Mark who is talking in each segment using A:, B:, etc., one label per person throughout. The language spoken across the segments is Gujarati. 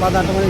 A: বাধা তোমার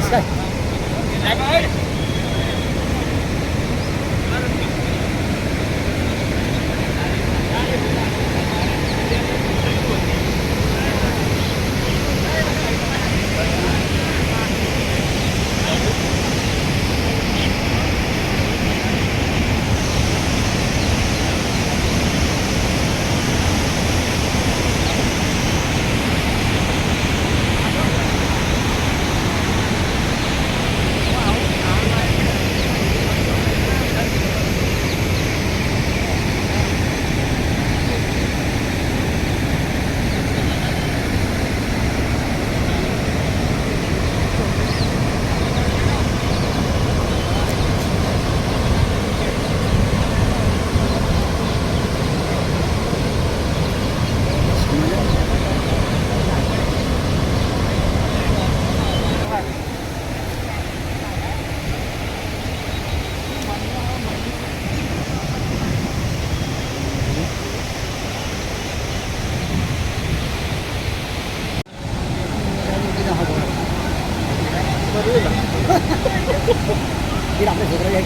A: મણ આપણે છોકરા જાય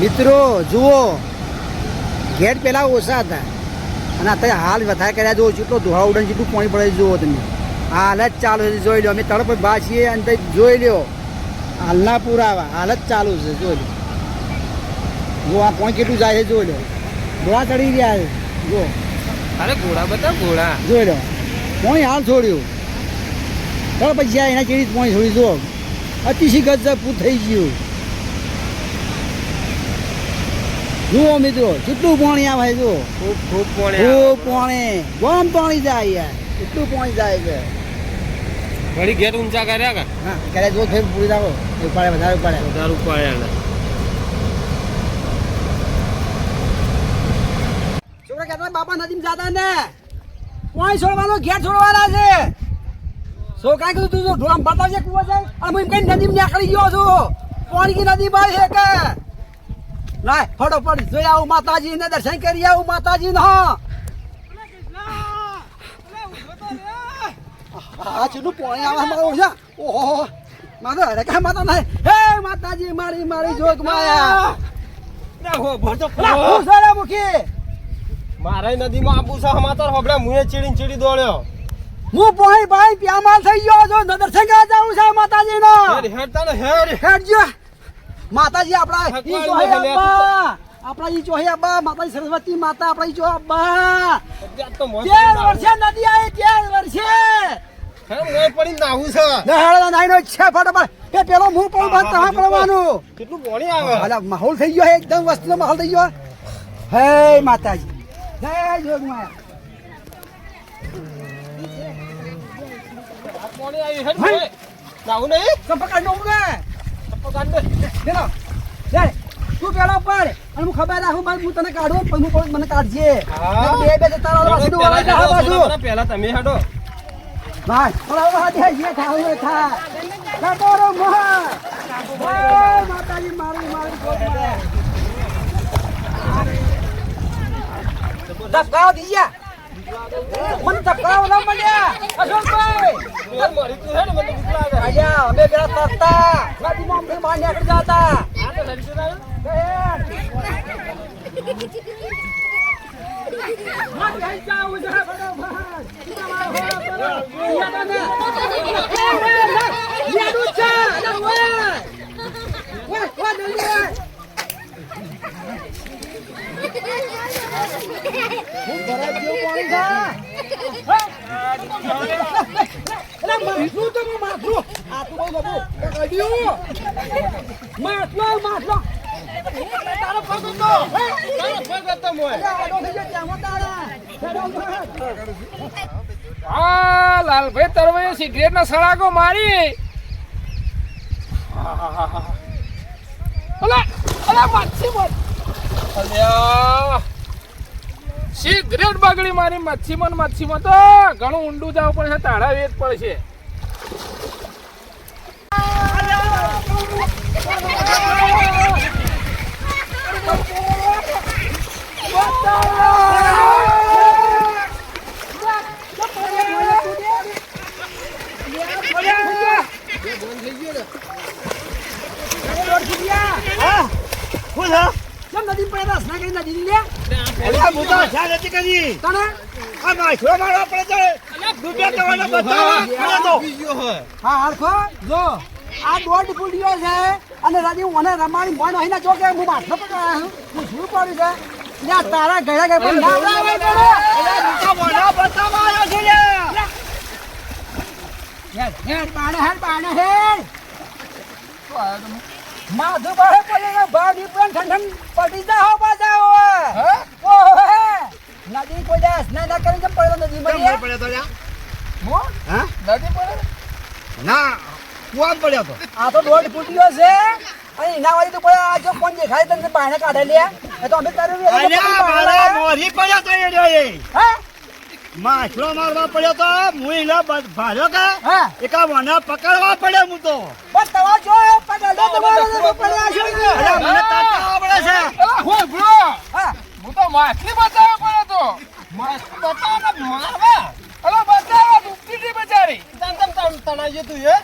A: મિત્રો જુઓ. ગેટ પહેલાં ઓછા હતા. અને અત્યારે હાલ વધારે કર્યા. જુઓ જેટલો ધોળા ઉડન જેટલું પાણી પડે જુઓ તમે. હાલ જ ચાલુ છે જોઈ લો. અમે તળપ બા છીએ અને તે જોઈ લ્યો હાલના પુરાવા. હાલ જ ચાલુ છે જોઈ લો. જો આ પોઈન્ટ કેટલું જાય છે જોઈ લો. ઘોડા ચડી ગયા છે. જો
B: અરે ઘોડા બતા ઘોડા.
A: જોઈ લો. પોણી હાલ છોડ્યું. ચાલો પછી જાય એના ચેડી પોઈન્ટ હોય જો. અતિશી ગજબ પૂર થઈ ગયું. જુઓ મિત્રો કેટલું પાણી આવે જુઓ.
B: ખૂબ ખૂબ પાણી
A: ખૂબ પાણી. ગરમ પાણી જાય યાર. કેટલું પાણી જાય છે.
B: ઘડી ઘેર ઊંચા કર્યા કા?
A: હા ક્યારે જો થઈ પૂરી રાખો ઉપાડે વધારે ઉપાડે.
B: વધારે ઉપાડ્યા
A: છોકરા કહેતા બાપા નદીમાં જાતા ને? કોઈ છોડવાનો ઘેર છોડવાના છે. છોકરા કીધું તું ઢોળામ બતાવજે કુવા છે. અને હું કઈ નદીમાં નીકળી ગયો છું. પાણી કી નદી બાય હે કે? લાય ફટોફટ જોઈ આવું માતાજી ને દર્શન કરી આવું માતાજી નો આ ચીલું પાણી આવે મારું છે? ઓહો માતા અરે કા માતા નહીં. હે માતાજી મારી મારી જોગ માયા. હું
B: મારે નદીમાં આપું છે હમાતર હોબળે મુએ ચીડી ચીડી દોડ્યો.
A: હું પોઈ ભાઈ પ્યામાલ થઈ ગયો છું. નદર સંગા જાઉં છે માતાજી નો
B: હેડ હેડતા ને હેડ.
A: હેડજો. માતાજી આપણા ઈ જોહે અબ્બા. આપણા ઈ જોહે અબ્બા માતાજી સરસ્વતી માતા આપણા ઈ જોહે અબ્બા. તેર વર્ષે નદી આવી તેર વર્ષે.
B: પડી નાવું છે.
A: નહાળા નાઈનો છે ફટાફટ. એ પેલો મું પણ બંધ તમારે પડવાનું.
B: કેટલું પોણી આવે.
A: માહોલ થઈ ગયો એકદમ વસ્તુનો માહોલ થઈ ગયો. હે માતાજી. જય જોગમાયા.
B: પોણી આવી હેડ મોય નાવું નહીં?
A: સંપર્ક નો ઉગે
B: ચપ્પલ કાઢ દે
A: લેલો લે. તું પેલા પર અને હું ખબર રાખું બાદ હું તને કાઢું પછી હું મને કાઢજે. બે બે જતા રહો
B: પેલા
A: વાળા જા બાજુ
B: પેલા તમે હેડો.
A: ભાઈ ઓલા ઓલા હાથે જે ખાવું એ ખા લટોરો મોહ માતાજી મારી મારી ગોદમાં. ધબકાવો દીજ્યા મને ધબકાવો ના મળ્યા. અશોકભાઈ.
B: મારી મરી હે ને મને ભૂખ લાગે
A: આયા અમે પેલા તરતા. નદીમાં અમને માં નીકળી જાતા.
B: આ તો નડી જતા
A: માટલો તારો પગ હતો
B: તારો પગ હતો મોય
C: આ લાલભાઈ તરવે સિગરેટ ના સળાગો મારી. અલા અલા માછી મત અલ્યા. સિગરેટ બગડી મારી મચ્છીમાં મચ્છીમાં તો ઘણું ઊંડું જવું પડશે તાળા વેચ પડશે
A: દોડફૂટિયા.
D: હા શું છે
A: કેમ નદી પડે રસના કરી નદી લે
D: અલ્યા હું તો હશા નથી કરી
A: તને?
D: આ માછલો મારો પડે તો રૂપિયા તમારે
B: હોય.
A: હા હરખો જો આ દોઢ ફૂટીયો છે અને રાજી મને રમાડી મન અહીં જો કે હું માથો પકડાયા છું. હું શું પડ્યું છે? લ્યા તારા ઘરે ઘરે પણ ના
D: બતાવવા આવ્યો છું
A: બાણે બાણે માધુ બાહે પડે ને પણ ઠંડન પડી જાઓ પાછા
C: હે?
A: ઓ ઓહે સ્નાન ના કરીને કેમ પડ્યો નદી માં
D: પડ્યો તો લ્યા?
A: હો?
D: હા?
C: નદી પડે?
D: ના કુવામાં પડ્યો તો.
A: આ તો દોઢ ફૂટ્યો છે. અને એના વાળી તો કોઈ આ જો કોણ દેખાય તને બાણે કાઢે લે. એ તો અમે તારું
D: અલ્યા મારા મોરી પડ્યો તો એ એ.
A: હા?
D: માછલો મારવા પડ્યો તો હું એના કે એકા મને પકડવા પડ્યો હું તો.
A: બસ તમારો જો પકડો તમારો પડ્યા છો
D: અલ્યા મને તાતા આવડે છે.
C: અલા હોય
A: હું
C: તો માછલી બચાવવા પડ્યો તો.
B: બતાવો ને મારવા
C: અલા બચાવવા ડૂબતી હતી બચારી
B: તમ તમ તમ તણાઈ તું એ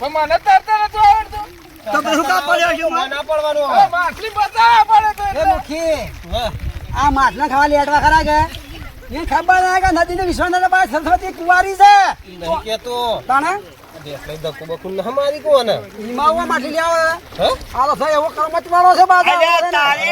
C: પણ મને તરતા નતું આવડતું.
D: તો પછી શું કામ પડ્યો છું
B: ના ના પડવાનું.
C: અલા માછલી બચાવવા પડે તો
A: એ. મુખી
B: હા
A: આ માટલા ખાવા લેટવા ખરા કે એ ખબર ના કે નદીને વિશ્વનાથ પાસે સરસ્વતી કુંવારી છે.
B: નહીં કેતો.
A: તાણે?
B: દેખાય દકુ બકુ ના મારી કોને
A: હિમાવા માટી લેવા
B: હે?
A: આ તો એવો કર્મચ વાળો છે બાજુ.
D: તારે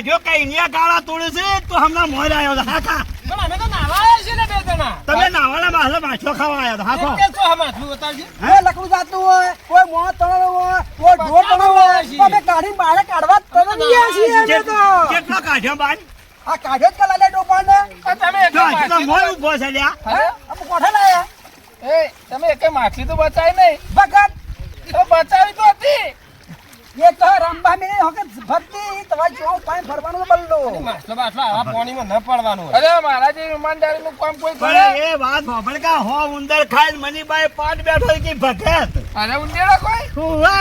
D: દાજો કઈ ને ગાળા તોડે છે તો હમણાં મોર આવ્યો હતો હા
B: પણ અમે તો નાવા આવ્યા છીએ ને બે જણા.
D: તમે નાવાના માછલો માછલો ખાવા આવ્યા હતા હા
B: કે? છો હમાથું બતાવજે?
A: હે? લકડું જાતું હોય કોઈ મોં તણો હોય કોઈ ઢોર તણો હોય અમે કાઢીને બહાર કાઢવા તને નહીં છીએ અમે તો.
D: કેટલો કાઢ્યો બાન?
A: આ કાઢ્યો જ
C: આ તમે એક
D: તો મોર ઊભો છે લ્યા.
A: હે? આપણે કોઠે લાયા?
C: એ તમે એક માછલી તો બચાવી નહીં.
A: વખત
C: તો બચાવી તો હતી.
A: એક તો રંબા મેં હોકે ભરતી તમારે જો પાણી ફરવાનું તો બલ્લો.
B: માછલો બાછલો આવા પાણીમાં ન પડવાનું
C: અરે મારા જે ઈમાનદારી નું કામ કોઈ કરે?
D: એ વાત સાંભળ હો ઉંદર ખાઈ મનીભાઈ પાટ બેઠો કે ભગત?
C: અરે ઉંદેડા કોઈ?
D: શું હે?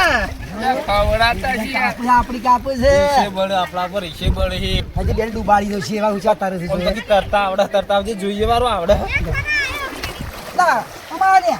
C: ખવડાતા છીએ.
A: આપણે આપણી કાપુ છે.
B: ઈશે બળે આપણા પર છે બળે હે.
A: હજી ડુબાડી દો છે એવા ઊંચા તારે છે
B: તરતા આવડે તરતા આવજે જોઈએ વાળું આવડે.
A: ના અમાવા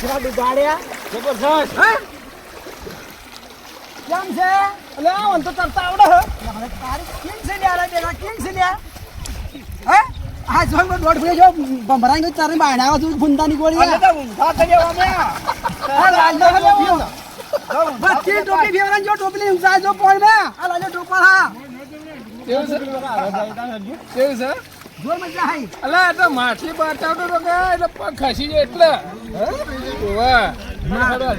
A: કેવા ડુબાડ્યા
B: જબરજસ્ત.
A: હે? કેમ છે? અલે આ તો તરતા આવડે હે. તારી કેમ છે લ્યા બેલા કેમ છે લ્યા. હે? આ જો મે દોડ જો ભમરાઈ ગઈ તારે આવા તું ફુંદાની ગોળી
D: અલે તો ઊંધા કર્યા અમે.
A: આ લાલ હે બચ્ચી ટોપી ફેવરાન જો ટોપી લઈ ઊંચા જો પોળ મે. આ લાલ ટોપા હા.
C: કેવું છે? કેવું છે?
A: જોર મજા હાઈ
C: અલા તો માછલી બચાવતો તો કે એટલે ખસી જાય એટલે.
A: અંદર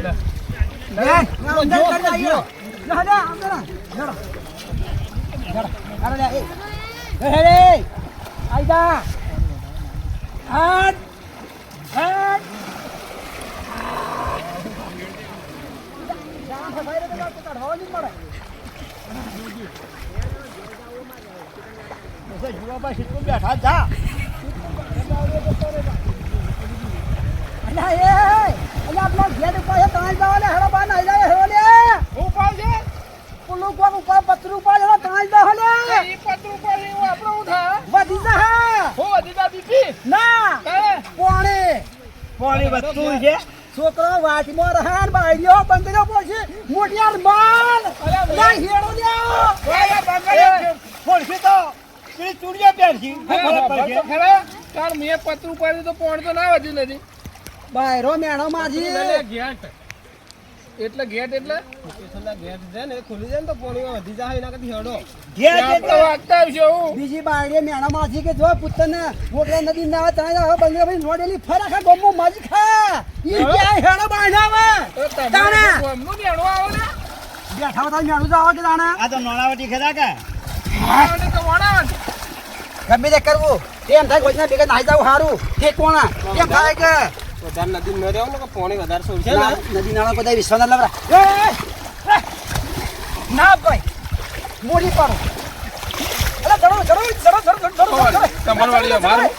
A: કર આયો જો હડા અંદર જડો લે એ હે રે આઈદા હાટ હાટ જામ ફસાઈ રે તો કાઢવા નહીં મળે
D: જુવાબા સીટમાં બેઠા જા
A: અલ્યા એ અલ્યા આપણો ઘેર ઉપર છે ત્રણ જાવ લે હેડો બા નાઈ જાય હેડો લે.
C: હું પાવ છે?
A: પુલું કોક ઉપર પતરું ઉપર હેડો ત્રણ જાવ લે.
C: એ પતરું પર એવું આપણો ઉઠા
A: વધી જા.
C: હો
A: ના.
C: કે
A: પોણે.
D: પાણી છે.
A: છોકરો વાટમાં રહે ને બાયડીઓ બંગડ્યો પછી મોટિયાર માલ. લા હેડો લે
D: ફોડશે તો પેલી ચૂડિયા પહેરશી. ખબર
C: ખબર
D: પડશે.
C: ખરા કારણ મેં પતરું પડ્યું તો પોણ તો ના વધ્યું નથી.
A: બાયરો મેણો માજી.
C: એટલે ગેટ. એટલે ગેટ એટલે?
B: ગેટ છે ને ખુલી જાય ને તો પોણી વધી જાય એના કદી હેડો
C: ગેટ
D: એટલે
C: વાગતા આવશે હું
A: બીજી બાયડી મેણો માજી કે જો પુત્રને મોકલે નદી ના આવે ત્યાં બંગડ્યો ભાઈ નોડેલી ફરા ખા ગમો માજી ખા. ઈ ક્યાં હેડો
C: તો તમે
A: તાણા.
C: ગોમનું મેણો આવો ને?
A: બેઠા હતા મેણું જાવ કે તાણા?
D: આ તો નોણાવટી ખેડા કે
C: નોણાવટી તો વણાવણ.
A: ગમે તે કરવું. તેમ થાય કોઈ ભેગા નાઈ જાવ સારું તે કોણા કેમ થાય કે
B: વધારે નદી ન રહેવું ને પાણી વધારે છોડશે
A: નદી નાળા બધા વિશ્વાસ લવરા ના ભાઈ મોડી પાડો અલા ચડો ચડો ચડો ચડો ચડો